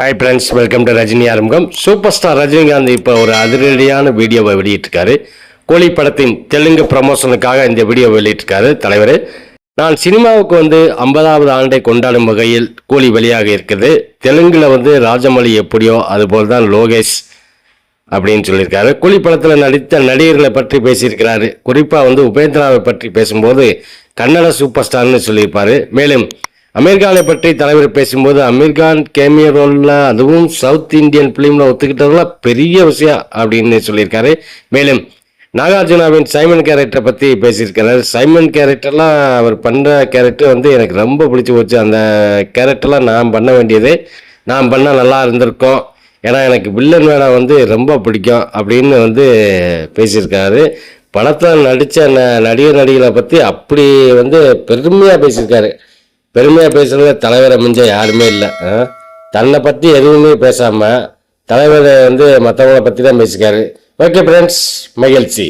Hi friends welcome to Rajini ஆரம்பம் super star Rajinikanth இப்போ ஒரு அதிரடியான வீடியோவை வெளியிட்டிருக்காரு. கோழி படத்தின் தெலுங்கு ப்ரமோஷனுக்காக இந்த வீடியோ வெளியிட்டிருக்காரு தலைவர். நான் சினிமாவுக்கு வந்து ஐம்பதாவது ஆண்டை கொண்டாடும் வகையில் கூலி வெளியாக இருக்குது தெலுங்கில் வந்து ராஜமௌழி எப்படியோ அதுபோல் தான் லோகேஷ் அப்படின்னு சொல்லியிருக்காரு. கூலி படத்தில் நடித்த நடிகர்களை பற்றி பேசியிருக்கிறாரு. குறிப்பாக வந்து உபேந்திராவை பற்றி பேசும்போது கன்னட சூப்பர் ஸ்டார்னு சொல்லியிருப்பார். மேலும் அமீர்கானை பற்றி தலைவர் பேசும்போது அமீர்கான் கேமிய ரோலில் அதுவும் சவுத் இந்தியன் ஃபிலிமில் ஒத்துக்கிட்டதெல்லாம் பெரிய விஷயம் அப்படின்னு சொல்லியிருக்காரு. மேலும் நாகார்ஜுனாவின் சைமன் கேரக்டரை பற்றி பேசியிருக்கிறார். சைமன் கேரக்டர்லாம் அவர் பண்ணுற கேரக்டர் வந்து எனக்கு ரொம்ப பிடிச்சி போச்சு. அந்த கேரக்டர்லாம் நான் பண்ண வேண்டியது. நான் பண்ணால் நல்லா இருந்திருக்கும். ஏன்னா எனக்கு வில்லன் வேடம் வந்து ரொம்ப பிடிக்கும் அப்படின்னு வந்து பேசியிருக்காரு. படத்தில் நடித்த ந நடிகர் நடிகளை பற்றி அப்படி வந்து பெருமையாக பேசியிருக்காரு. பெருமையாக பேசுகிறத தலைவரை மிஞ்ச யாருமே இல்லை. தன்னை பற்றி எதுவுமே பேசாமல் தலைவரை வந்து மற்றவங்கள பற்றி தான் பேசிக்காரு. ஓகே ஃப்ரெண்ட்ஸ் மகிழ்ச்சி.